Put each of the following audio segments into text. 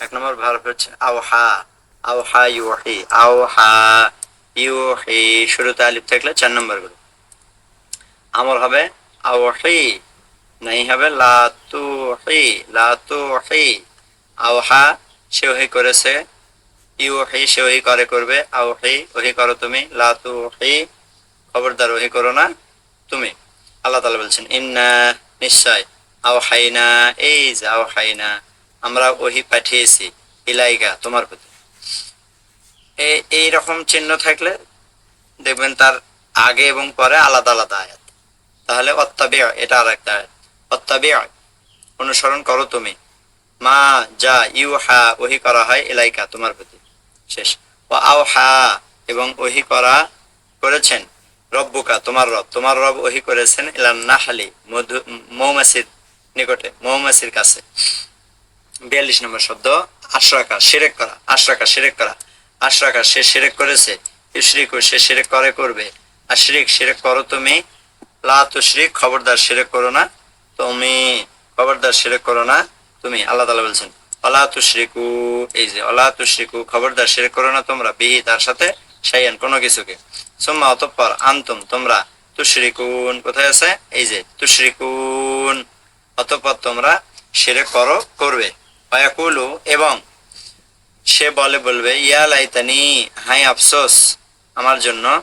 এক নম্বর ভার্ব হচ্ছে আওহা আওহা ইউহি আওহা ইউহি। শুরুতে আলিফ থাকলে চার নম্বরগুলো আমল হবে আওহি, নাই হবে লাতুহি লাতুহি। আওহা সে ওহি করেছে, ইউহি সে ওহি করে করবে, আওহি ওহি করো তুমি, লাতুহি। খবরদার ওহি করো না তুমি। আল্লাহ তাআলা বলছেন, ইন্না নিশ্চয় আওহাইনা, এই যে আওহাইনা। আমরা ওহি পাঠিয়েছি ইলাইকা তোমার প্রতি। এই এই রকম চিহ্ন থাকলে দেখবেন তার আগে এবং পরে আলাদা আলাদা আয়াত। তাহলে অত্তাবি এটা আর একটা আয়াত অত্তাবি অনুসরণ করো তুমি। মা, যা, ইউ, হা, ওহি করা হয় এলাইকা তোমার প্রতি। শেষ। ও আও, হা, এবং ওহি করা করেছেন। রব্বুকা, তোমার রব। তোমার রব ওহি করেছেন, ইলান নাহালি, মধু, মৌমাছির নিকটে, মৌমাছির কাছে। বিয়াল্লিশ নম্বর শব্দ, আশরাকা সেরেক করা, আশরাকা সেরেক করা। আশরাকা, সে সেরেক করেছে। ইশরিক সে সেরেক করে করবে। আর আশরিক সেরেক করো তুমি। লা তুশরিক খবরদার সেরেক করো না তুমি। খবরদার সেরেক করো না তুমি। আল্লাহ তালা বলছেন, অলা তুশরিকু এই যে, অলা তুশরিকু খবরদার সেরেক করো না তোমরা বিহি তার সাথে সাইয়ান কোনো কিছুকে। সুম্মা অতঃপর আনতুম, তোমরা তুশরিকুন কোথায় আছে? এই যে, তুশরিকুন অতঃপর তোমরা সেরে করো, করবে পায়াকুলু এবং সে বলে, বলবে, ইয়া লাইতানি হাই আফসোস, আমার জন্য।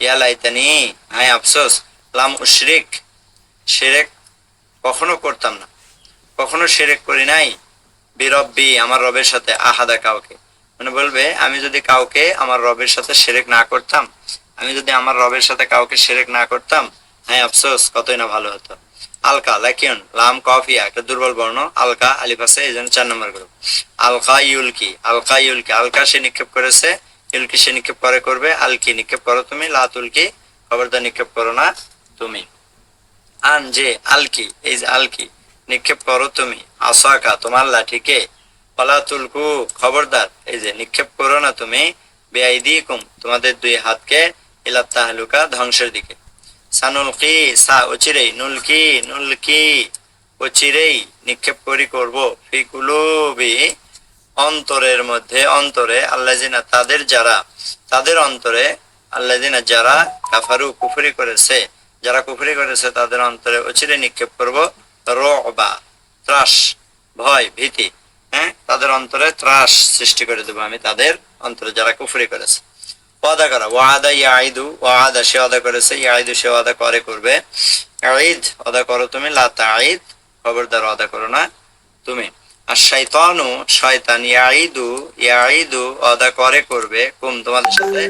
ইয়া লাইতানি হাই আফসোস, লাম উশরিক সেরেক কখনো করতাম না। কখনো সেরেক করি নাই। বিরব্বি, আমার রবের সাথে, আহাদা কাউকে। মানে বলবে, আমি যদি কাউকে আমার রবের সাথে সেরেক না করতাম, আমি যদি আমার রবের সাথে কাউকে সেরেক না করতাম হ্যাঁ আফসোস, কতই না ভালো হতো। আলকা, লাকিউন, লাম কফিয়া একটা দুর্বল বর্ণ, আলকা, আলিফ আছে, এই জন্য চার নম্বর গ্রুপ আলকা, ইউলকি আলকা ইউলকি, আলকা সে নিক্ষেপ করেছে, ইউলকি সে নিক্ষেপ করে করবে, আলকি নিক্ষেপ করো তুমি লাতুলকি খবরদার নিক্ষেপ করো না তুমি। আন যে আলকি, এই যে আলকি, নিক্ষেপ করো তুমি। আসাকা, তোমার লাঠিকে পলা তুলকু, খবরদার, এই যে নিক্ষেপ করো না তুমি বেআইদি কুম তোমাদের দুই হাতকে, ইলাত তাহলুকা, ধ্বংসের দিকে। সানুলকি, সা নুলকি নুলকি নিক্ষেপ করি ফিকুলুবি অন্তরের মধ্যে, অন্তরে তাদের যারা, তাদের অন্তরে যারা কাফারু, কুফরি করেছে, যারা কুফরি করেছে, তাদের অন্তরে অচিরে নিক্ষেপ করব। রবা, ত্রাস, ভয়, ভীতি হ্যাঁ? তাদের অন্তরে ত্রাস সৃষ্টি করে দেবো আমি, তাদের অন্তরে যারা কুফরি করেছে। ওয়াদা করা। ওয়াদা ইয়াইদু ওয়াদা সে ওয়াদা করেছে ইয়াইদু সে ওয়াদা করে করবে। ঈদ ওয়াদা করো তুমি লাতা ঈদ খবরদার ওয়াদা করো না তুমি। আর শয়তানু, শয়তান ইয়াইদু ইয়াইদু ওয়াদা করে করবে। কুম, তোমাদের সাথে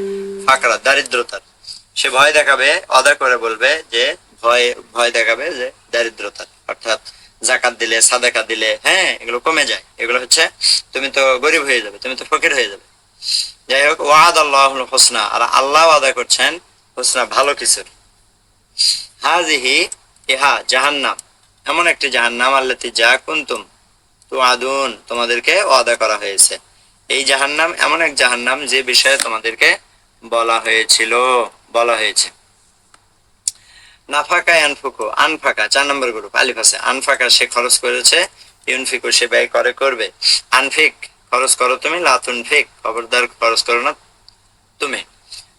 ফাকরা, দারিদ্রতার। সে ভয় দেখাবে অদা করে বলবে যে, ভয় ভয় দেখাবে যে, দারিদ্রতার। অর্থাৎ জাকাত দিলে, সাদাকা দিলে হ্যাঁ এগুলো কমে যায়। এগুলো হচ্ছে, তুমি তো গরিব হয়ে যাবে, তুমি তো ফকির হয়ে যাবে। যাই হোক ওয়াদ আল্লাহ হোসনা আর আল্লাহ আদা করছেন, হোসনা ভালো কিছুর। হাজিহি, ইহা, জাহান্নাম, এমন একটি জাহান্নাম, আল্লাতি যা কুন্তুম তো আদুন তোমাদেরকে ওয়াদা করা হয়েছে। এই জাহান্নাম এমন এক জাহান্নাম যে বিষয়ে তোমাদেরকে বলা হয়েছিল, বলা হয়েছে। নাফাকা আনফুকু আনফাকা, চার নম্বর গ্রুপ, আলিফ আনফাকা সে খরচ করেছে, ইউনফিকু সে ব্যয় করে, করবে। আনফিক খরচ করো তুমি, লাতুন ফিক, খবরদার খরচ করো না তুমি।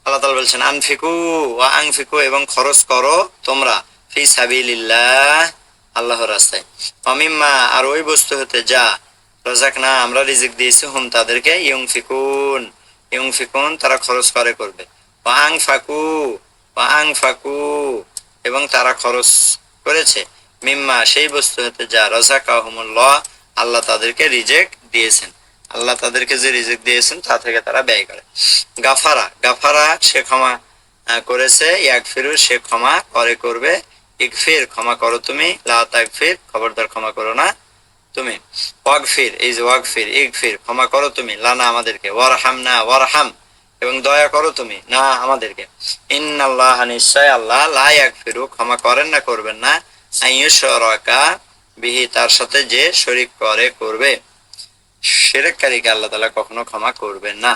আল্লাহ তালা বলছেন, আনফিকু ওয়া আংফিকু এবং খরচ করো তোমরা, ফি সাবিলিল্লাহ, আল্লাহর রাস্তায়। অমিম্মা আর ওই বস্তু হতে যা রজাক না, আমরা রিজিক দিয়েছি, হুম তাদেরকে ইয়ং ফিকুন ইয়ং ফিকুন তারা খরচ করে করবে। ওয়াং ফাকু ওয়াং ফাকু এবং তারা খরচ করেছে। মিম্মা, সেই বস্তু হতে যা রজা কাহমুল্লাহ আল্লাহ তাদেরকে রিজেক্ট দিয়েছেন। আল্লাহ তাদেরকে যে রিজিক দিয়েছেন তা থেকে তারা ব্যয় করে। গাফারা গাফারা সে ক্ষমা করেছে ইয়াকফিরু সে ক্ষমা করে করবে। ইকফির ক্ষমা করো তুমি। লা খবরদার ক্ষমা করো না তুমি। ওয়াগফির, এই যে ওয়াগফির ইকফির ক্ষমা করো তুমি। লানা আমাদেরকে ওয়ারহাম না ওয়ারহাম, এবং দয়া করো তুমি। না আমাদেরকে। ইন্নাল্লাহ নিশ্চয় আল্লাহ লা ইয়াকফিরু ক্ষমা করেন না, করবেন না। বিহি, তার সাথে যে শরীক করে, করবে। সেরেককারীকে আল্লাহ তালা কখনো ক্ষমা করবেন না।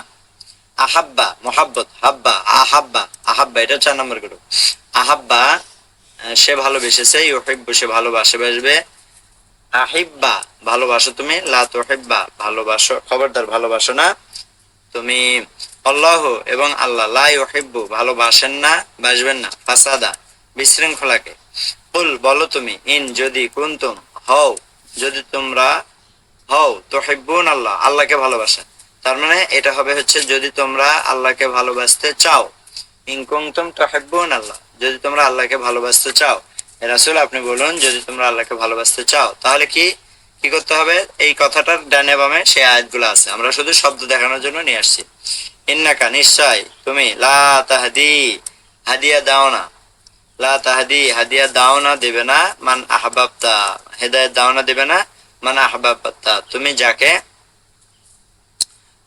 আহাব্বা, মোহাব্বত, হাব্বা, আহাব্বা আহাব্বা, এটা চার নম্বর গ্রুপ আহাব্বা সে ভালোবেসেছে, ইউহিব্বু, সে ভালোবাসে, বাসবে। আহিব্বা, ভালোবাসো তুমি, লা তুহিব্বা, ভালোবাসো, খবরদার ভালোবাসো না। তুমি আল্লাহ এবং আল্লাহ, লা ইউহিব্বু, ভালোবাসেন না, বাসবেন না। ফাসাদা, বিশৃঙ্খলাকে। কুল, বলো তুমি, ইন যদি কুনতুম, হও, যদি তোমরা হও, তুহিব্বুন আল্লাহ, আল্লাহকে ভালোবাসা। তার মানে এটা হবে হচ্ছে যদি তোমরা আল্লাহকে ভালোবাসতে চাও। ইন কুনতুম তুহিব্বুন আল্লাহ, যদি তোমরা আল্লাহকে ভালোবাসতে চাও। রাসূল আপনি বলুন, যদি তোমরা আল্লাহকে ভালোবাসতে চাও, তাহলে কি কি করতে হবে? এই কথাটার ডানে বামে সেই আয়াতগুলো আছে। আমরা শুধু শব্দ দেখানোর জন্য নিয়ে আসছি। ইন্নাকা, নিশ্চয়, তুমি, লা তাহদি, হাদিয়া দাও না। লা তাহদি, হাদিয়া দাও না, দেবে না। মান আহবাবতা, হেদায়ত দাও না, দেবে না। মান আহবাবতা তুমি যাকে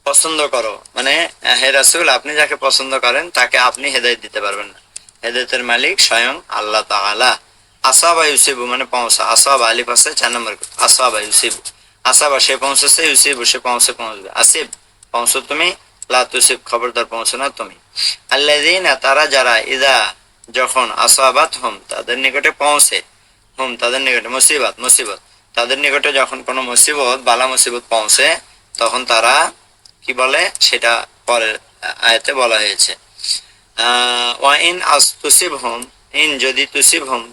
পছন্দ করো মানে হে রাসূল, আপনি যাকে পছন্দ করেন, তাকে আপনি হেদায়ত দিতে পারবেন না। হেদায়তের মালিক স্বয়ং আল্লাহ তাআলা। আসাবা ইউসিবু মানে পৌঁছা। আসাবা আলিফ আছে, চার নম্বর আসাবা ইউসিবু। আসাবা সে পৌঁছেছে, ইউসিবু সে পৌঁছে পৌঁছবে। আসিব পৌঁছো তুমি। লা খবরদার পৌঁছো না তুমি। আল্লাযীনা, তারা যারা ইদা যখন আসাবাত হুম, তাদের নিকটে পৌঁছে। হুম, তাদের নিকটে। মুসিবত মুসিবত। তাদের নিকটে যখন কোনো মুসিবত, বালা মুসিবত পৌঁছে, তখন তারা কি বলে? সেটা পরের আয়াতে বলা হয়েছে। ওয়া ইন আস তুসিব হুম ইন যদি তুসিব হুম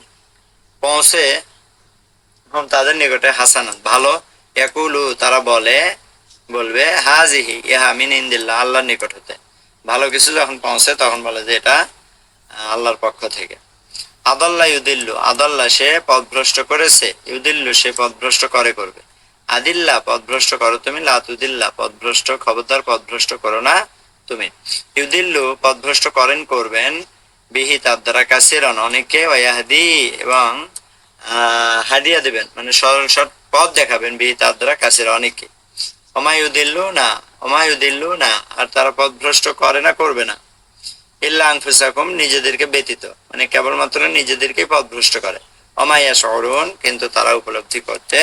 পৌঁছে হুম তাদের নিকটে হাসানাত, ভালো, ইয়াকুলু, তারা বলে, বলবে, হাজিহি, ইহা মিন ইন্দিল্লাহ, আল্লাহর নিকট হতে ভালো কিছু যখন পৌঁছে, তখন বলে যে এটা আল্লাহর পক্ষ থেকে। আদাল্লাহ ইউদিল্লু আদাল্লাহ সে পথভ্রষ্ট করেছে ইউদিল্লু সে পথভ্রষ্ট করে করবে। আদিল্লা পথভ্রষ্ট করো তুমি লাতুদিল্লা পথভ্রষ্ট খবরদার পথভ্রষ্ট করো না তুমি। ইউদিল্লু পথভ্রষ্ট করেন করবেন বিহি তার দ্বারা কাসিরন অনেকে ওয়াহাদি এবং আহ, হাদিয়া দেবেন মানে সরল সৎ পথ দেখাবেন বিহি তার দ্বারা কাসির অনেকে অমায়ুদিল্লু না অমায়ুদিল্লু না আর তারা পথভ্রষ্ট করে না করবে না। নিজেদেরকে ব্যতীত। মানে কেবলমাত্র নিজেদেরকে পথভ্রষ্ট করে। অমাইয়া শহরুন কিন্তু তারা উপলব্ধি করতে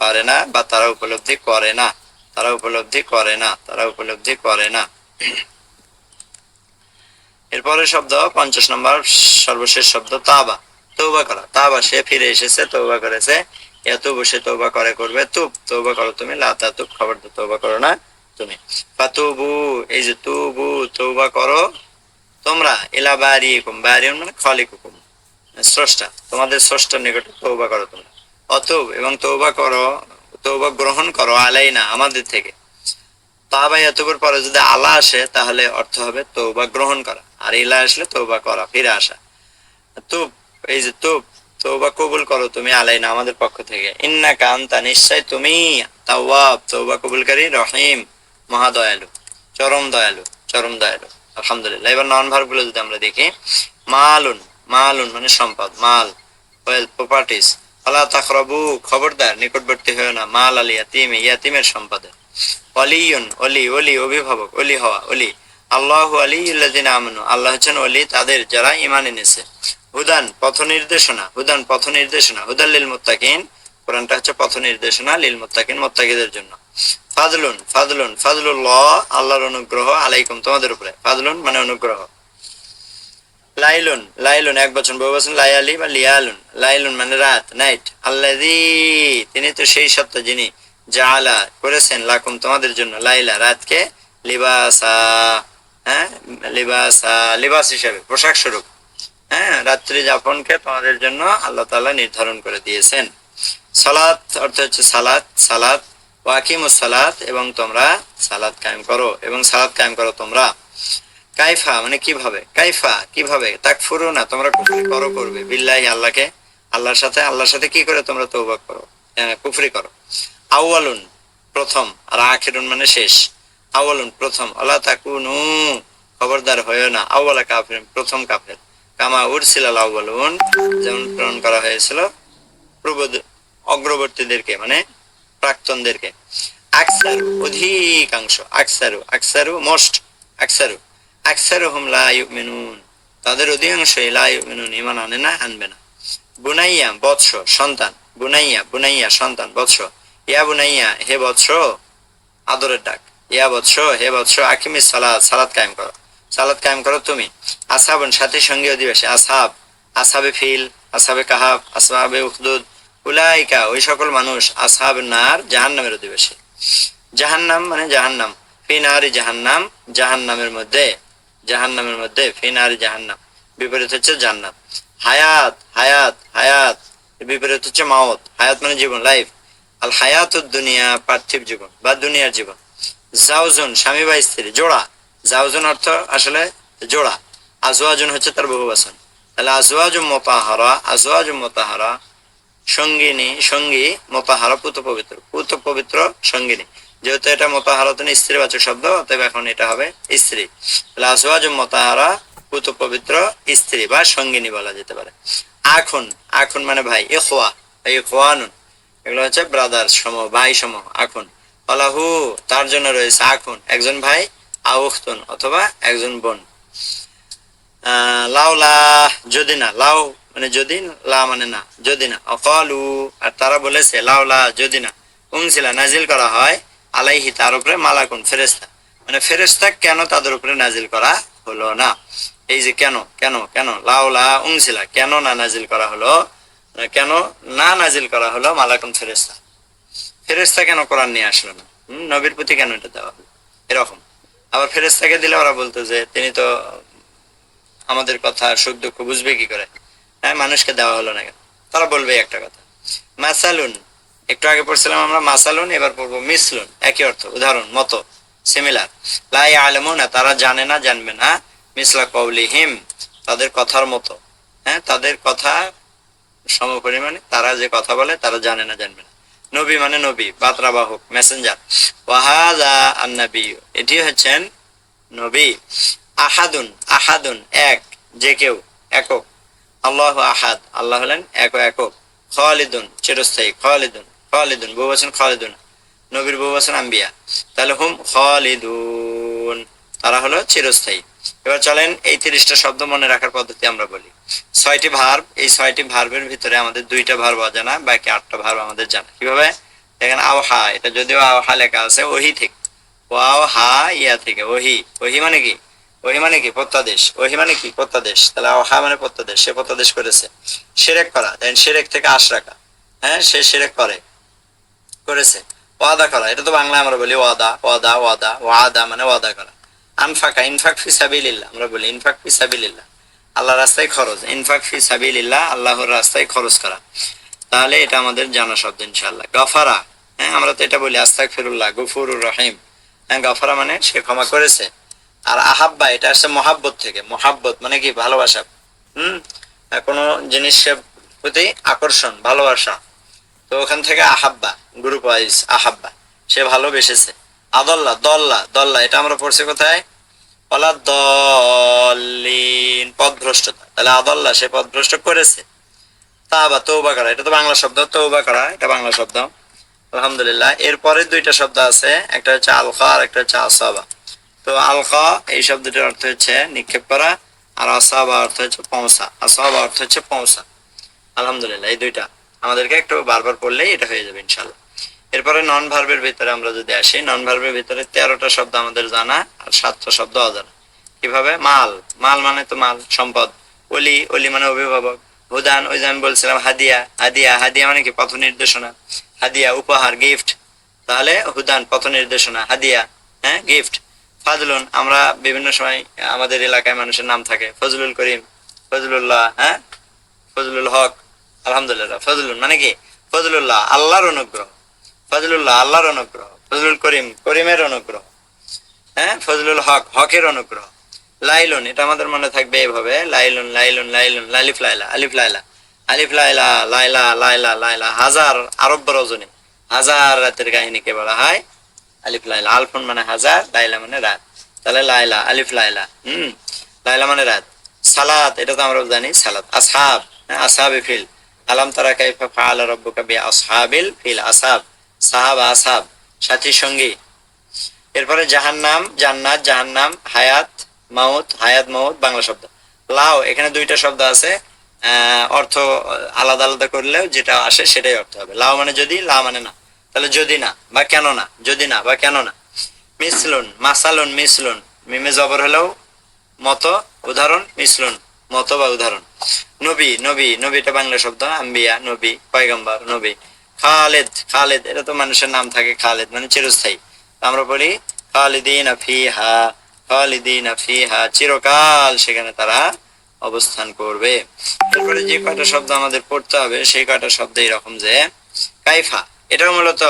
পারে না বা তারা উপলব্ধি করে না। তারা উপলব্ধি করে না, তারা উপলব্ধি করে না। এরপরের শব্দ, পঞ্চাশ নম্বর সর্বশেষ শব্দ, তাবা। তৌবা করা। তাবা, সে ফিরে এসেছে তৌবা করেছে। এত বসে তৌবা করে করবে তুব তৌবা করো তুমি লাতা তুব খবর তো তৌবা করো না তুমি। ফাতুবু, এই যে তুবু তৌবা করো। তোমরা এলা বারিকুম, বারিউন মানে খলিকুকুম স্রষ্টা। তোমাদের স্রষ্টার নিকটে তৌবা করো তোমরা। অতব এবং তৌবা করো তৌবা গ্রহণ করো আলাইনা আমাদের থেকে। তাবা এতবার পরে যদি আলা আসে, তাহলে অর্থ হবে তৌবা গ্রহণ করা। আর ইলা আসলে তৌবা করা, ফিরে আসা। তুব এই যে তুব তৌবা কবুল করো তুমি আলাইনা আমাদের পক্ষ থেকে। ইন্না কান্তা নিশ্চয় তুমি তাওয়াব তৌবা কবুলকারী, রহিম, মহাদয়ালু, চরম দয়ালু চরম দয়ালু। আলহামদুলিল্লাহ। এবার নন ভার্বগুলো যদি আমরা দেখি, মালুন মালুন মানে সম্পদ, মাল ওয়েল প্রপার্টিস আল্লাহ তাকরাবু, খবরদার, নিকটবর্তী হয়েও না, মাল আলী ইয়াতিম ইয়াতিমের সম্পদে। অলিয়ন অলি অলি অভিভাবক অলি হওয়া অলি আল্লাহ আলী ইল্লাদিন আমানু, আল্লাহ হচ্ছেন অলি তাদের যারা ইমান এনেছে। হুদান, পথ নির্দেশনা, হুদান, পথ নির্দেশনা হুদান লিল মুত্তাকিন। কোরআনটা হচ্ছে পথ নির্দেশনা লিল মুত্তাকিন, মুত্তাকিদের জন্য। ফাদলুন ফাদলুন ফাদলুল্লাহ আল্লাহর অনুগ্রহ আলাইকুম তোমাদের উপরে। ফাদলুন মানে অনুগ্রহ। লাইলুন লাইলুন, এক বছর বহু বছর লায়ালি বা লিয়ালুন। লাইলুন মানে রাত, নাইট। তিনি তো সেই যিনি জালা করেছেন, লাকুম তোমাদের জন্য লাইলা, রাতকে লিবাসা হ্যাঁ লিবাসা, লিবাস হিসাবে, পোশাক স্বরূপ। হ্যাঁ রাত্রি যাপনকে তোমাদের জন্য আল্লাহ তাআলা নির্ধারণ করে দিয়েছেন। সালাত অর্থ হচ্ছে সালাত সালাত ওয়াকিমুস সালাত, এবং তোমরা সালাত কায়েম করো, এবং সালাত কায়েম করো তোমরা। কাইফা মানে কীভাবে? কাইফা, কীভাবে? তাক ফুরু না, তোমরা কুফরি করো, করবে। বিল্লাহি আল্লাহকে, আল্লাহর সাথে আল্লাহর সাথে কি করে তোমরা তৌবা করো? কুফরি করো। আউয়ালুন, প্রথম, আর আখিরুন মানে শেষ। আউয়ালুন, প্রথম আল্লাহ তাকুনু, খবরদার হয়েও না। আউয়ালা কাফির প্রথম কাফের। কামা উরসিলাল আউয়ালুন, যেমন প্রেরণ করা হয়েছিল পূর্ব অগ্রবর্তীদেরকে মানে প্রাক্তনদেরকে। আকসার অধিকাংশ, আকসারু আকসারু মোস্ট আকসারু। আকসারুহুম লা ইউমিনুন। তাদের ঈমান আনে না, আনবে না। বুনাইয়া, বৎস, সন্তান। বুনাইয়া বুনাইয়া, সন্তান, বৎস। ইয়া বুনাইয়া, হে বৎস, আদরের ডাক। ইয়া বৎস, হে বৎস, আকিমি সালাত সালাত কায়েম করো। সালাত কায়েম করো তুমি। আসাবন, সাথী সঙ্গী অধিবাসী। আসাব, আসাবে ফিল, আসাবে কাহাব, আসাবে উখদুদ। উলাইকা, ওই সকল মানুষ আসহাব নার, জাহান্নামের অধিবাসী। জাহান্নাম মানে জাহান্নাম, ফিনারি জাহান্নাম, জাহান্নামের মধ্যে জাহান্নামের মধ্যে, ফিনারি জাহান্নাম, বিপরীত হচ্ছে জান্নাত। হায়াত হায়াত হায়াত, বিপরীত হচ্ছে মাওত। হায়াত মানে জীবন, লাইফ। আল হায়াত দুনিয়া, পার্থিব জীবন বা দুনিয়ার জীবন। জাউজন স্বামী বা স্ত্রী, জোড়া। জাউজন অর্থ আসলে জোড়া। আজওয়াজুন হচ্ছে তার বহু বহুবাসন তাহলে আজওয়াজুম মোতাহারা আজওয়াজুম মোতাহারা সঙ্গিনী সঙ্গী মোতাহারা পুত পবিত্র পুত পবিত্র সঙ্গিনী। যেহেতু এটা মোতাহারাতন স্ত্রীবাচক শব্দ অতএব এখন এটা হবে স্ত্রী। আজওয়াজুম মোতাহারা পুত পবিত্র স্ত্রী বা সঙ্গিনী বলা যেতে পারে। এখন এখন মানে ভাই এ খোয়া এই খোয়ানুন এগুলো হচ্ছে ব্রাদার সম ভাই সম এখন আলাহু তার জন্য রয়েছে আখুন। একজন ভাই আউখতুন অথবা একজন বোন। আহ, লাউলা যদি না লাউ মানে যদি লা মানে না, যদি না। অকালু, আর তারা বলেছে লাউলা যদি না। উংসিলা নাজিল করা হয়, আলাইহি তার উপরে, মালাকুন ফেরেস্তা মানে ফেরেস্তা কেন তাদের উপরে নাজিল করা হলো না? এই যে কেন কেন কেন? লাউলা উংসিলা কেন না নাজিল করা হলো? কেন না নাজিল করা হলো মালাকুন ফেরেস্তা ফেরেস্তা কেন কোরআন নিয়ে আসলো না? নবীর প্রতি কেন এটা দেওয়া হলো? এরকম। আবার ফেরেস্তাকে দিলে ওরা বলতো যে, তিনি তো আমাদের কথা সুখ দুঃখ বুঝবে কি করে? হ্যাঁ মানুষকে দেওয়া হলো না কেন? তারা বলবে একটা কথা। মাসালুন, একটু আগে পড়ছিলাম আমরা, মাসালুন, এবার পড়ব মিসলুন, একই অর্থ, উদাহরণ, মতো সিমিলার লাই আলমু না তারা জানে না, জানবে না, মিসলা কৌলি হিম তাদের কথার মতো। হ্যাঁ তাদের কথা সম পরিমাণে তারা যে কথা বলে, তারা জানে না, জানবে না। নবী মানে নবী বার্তা বাহক মেসেঞ্জার ওয়াহাদা আন্নাবি, এটি হচ্ছেন নবী। আহাদুন আহাদুন, এক, যে কেউ, একক। আল্লাহ আহাদ। আল্লাহ হলেন এক একক। খালিদুন, চিরস্থায়ী। খালিদুন খালিদুন। বউ বছন খালিদুন। নবীর বউ বছন আম্বিয়া। তাহলে হুম খালিদুন। তারা হলো চিরস্থায়ী। এবার চলেন এই তিরিশটা শব্দ মনে রাখার পদ্ধতি আমরা বলি। ছয়টি ভার্ব এই ছয়টি ভার্বের ভিতরে আমাদের দুইটা ভার্ব অজানা, বাকি আটটা ভার্ব আমাদের জানা। কীভাবে? দেখেন আওহা এটা যদিও আওহা লেখা আছে, ওহি থেকে। ওয়াও হা ইয়া থেকে, ওহি। ওহি মানে কি? ওহি মানে কি? প্রত্যাদেশ। ওহি মানে কি? প্রত্যাদেশ। তাহলে মানে প্রত্যাদেশ। সে প্রত্যাদেশ করেছে। সেরেক করা। দেন সেরেক থেকে আশ রাখা। হ্যাঁ? সে সেরেক করে। করেছে। ওয়াদা করা। এটা তো বাংলায় আমরা বলি ওয়াদা। ওয়াদা ওয়াদা। ওয়াদা মানে ওয়াদা করা। আনফাকা, ইনফাক ফি সাবিলিল্লাহ। আমরা বলি ইনফাক ফি সাবিলিল্লাহ। আল্লাহর রাস্তায় খরচ। ইনফাক ফি সাবিলিল্লাহ। আল্লাহর রাস্তায় খরচ করা। তাহলে এটা আমাদের জানা শব্দ ইনশাআল্লাহ। গফারা। হ্যাঁ? আমরা তো এটা বলি আস্তাক ফিরুল্লাহ গফুরুর রহিম। হ্যাঁ? গফারা মানে সে ক্ষমা করেছে। আর আহাব্বা, এটা আসছে মহাব্বত থেকে। মহাব্বত মানে কি? ভালোবাসা। হম? কোনো জিনিসের প্রতি আকর্ষণ, ভালোবাসা। তো ওখান থেকে আহাব্বা, গ্রুপ ওয়াইজ আহাব্বা। সে ভালোবেসেছে। আদল্লা, দল্লা দল্লা, এটা আমরা পড়ছি কোথায়? বলা দলিন পথভ্রষ্টতা তাহলে আদল্লা, সে পথভ্রষ্ট করেছে। তা বা তৌবা করা। এটা তো বাংলা শব্দ তৌবা করা। এটা বাংলা শব্দ। আলহামদুলিল্লাহ। এরপরে দুইটা শব্দ আছে। একটা হচ্ছে আলখা আর একটা হচ্ছে আসাবা। তো আলখা এই শব্দটির অর্থ হচ্ছে নিক্ষেপ করা, আর আসাবা অর্থ হচ্ছে পৌঁছা। আসাবা অর্থ হচ্ছে পৌঁছা। আলহামদুলিল্লাহ, এই দুইটা। আমাদেরকে একটু বারবার পড়লেই এটা হয়ে যাবে ইনশাল্লাহ এরপরে নন ভার্বের ভিতরে আমরা যদি আসি নন ভার্বের ভিতরে তেরোটা শব্দ আমাদের জানা, আর সাতটা শব্দ অজানা। কীভাবে? মাল। মাল মানে তো মাল, সম্পদ। অলি অলি মানে অভিভাবক। হুদান, ওই যে আমি বলছিলাম, হাদিয়া। হাদিয়া হাদিয়া মানে কি? পথ নির্দেশনা। হাদিয়া, উপহার গিফট তাহলে হুদান, পথ নির্দেশনা। হাদিয়া হ্যাঁ গিফট ফাজলুন, আমরা বিভিন্ন সময় আমাদের এলাকায় মানুষের নাম থাকে। ফজলুল করিম, ফজলুল্লাহ হ্যাঁ? ফজলুল হক, আলহামদুলিল্লাহ, ফজলুন মানে কি? ফজলুল্লাহ, আল্লাহর অনুগ্রহ। ফজলুল্লাহ, আল্লাহর অনুগ্রহ। ফজলুল করিম, করিমের অনুগ্রহ। হ্যাঁ? ফজলুল হক, হকের অনুগ্রহ। লাইলুন, এটা আমাদের মনে থাকবে এইভাবে লাইলুন লাইলুন লাইলুন, লালিফ লাইলা, আলিফ লাইলা। আলিফ লাইলা লাইলা লাইলা লাইলা, হাজার আরব্য রজনী। হাজার রাতের কাহিনীকে বলা হয়। আলিফ লাইলা আলফুন মানে হাজার লাইলা মানে রাত। তাহলে লাইলা আলিফ লাইলা হুম লাইলা মানে রাত। সালাত এটা তো আমরা জানি সালাত। আসহাব হ্যাঁ, আসহাবে ফিল। আলাম তারা কাইফা ফাআল রাব্বুকা বি আসহাবিল ফিল আসহাব। সাহাব আসহাব সাথী সঙ্গী। এরপরে জাহান্নাম জান্নাত জাহান্নাম হায়াত মাউত হায়াত মাউত বাংলা শব্দ। লাও এখানে দুইটা শব্দ আছে। অর্থ আলাদা আলাদা করলেও যেটা আসে সেটাই অর্থ হবে। লাও মানে যদি লা মানে না। তাহলে যদি না, বা কেন না, যদি না, বা কেন না। মিসলুন, মাসালুন, মিসলুন। মিমে জবর হলেও মতো উদাহরণ, মিসলুন, মতো বা উদাহরণ। নবী নবী নবীটা বাংলা শব্দ আম্বিয়া, নবী, পয়গম্বর, নবী। খালেদ খালেদ, এটা তো মানুষের নাম থাকে খালেদ মানে চিরস্থায়ী। আমরা বলি, খালিদিন ফিহা খালিদিন ফিহা, চিরকাল সেখানে তারা অবস্থান করবে। এরপরে যে কয়টা শব্দ আমাদের পড়তে হবে, সেই কয়টা শব্দ এরকম যে, কাইফা। এটাও মূলত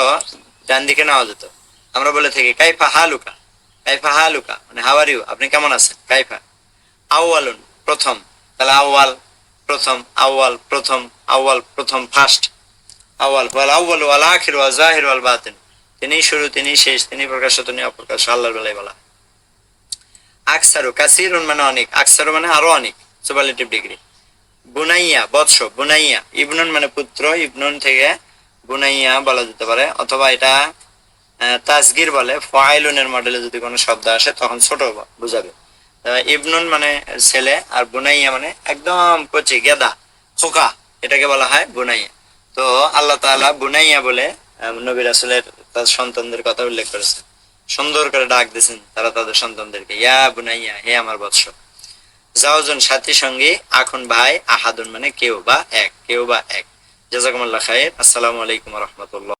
ডান দিকে নেওয়া যেত। আমরা বলে থাকি, কাইফা হালুকা কাইফা হালুকা মানে হাওয়ার ইউ আপনি কেমন আছেন? কাইফা। আউয়ালুন প্রথম। তাহলে আউয়াল প্রথম আউয়াল প্রথম আউয়াল প্রথম ফার্স্ট আউয়াল আউয়াল ওয়াল আখির, ওয়াল জাহির, ওয়াল বাতিন। তিনি শুরু, তিনি শেষ, তিনি প্রকাশ তিনি অপ্রকাশ, আল্লাহর বেলায় বলা। আকসারু, কাসিরুন মানে অনেক। আকসারু মানে আরও অনেক সুপারলেটিভ ডিগ্রি বুনাইয়া, বৎস, বুনাইয়া। ইবনুন মানে পুত্র, ইবনুন থেকে বুনাইয়া বলা যেতে পারে অথবা এটা আহ, তাসগির বলে ফাইলুনের মডেলে যদি কোনো শব্দ আসে তখন ছোট বুঝাবে। ইবনুন মানে ছেলে আর বুনাইয়া মানে একদম কচি গেদা খোকা এটাকে বলা হয় বুনাইয়া তো আল্লাহ তাআলা বুনাইয়া বলে আহ, নবী রাসূলের তার সন্তানদের কথা উল্লেখ করেছে। সুন্দর করে ডাক দিয়েছেন তারা তাদের সন্তানদেরকে ইয়া বুনাইয়া হে আমার বৎস জাওজন সাথী সঙ্গী আখুন ভাই আহাদুন মানে কেউ বা এক কেউ বা এক। জাজাকুমুল্লাহ খায়ের আসসালামু আলাইকুম রহমতুল্লাহ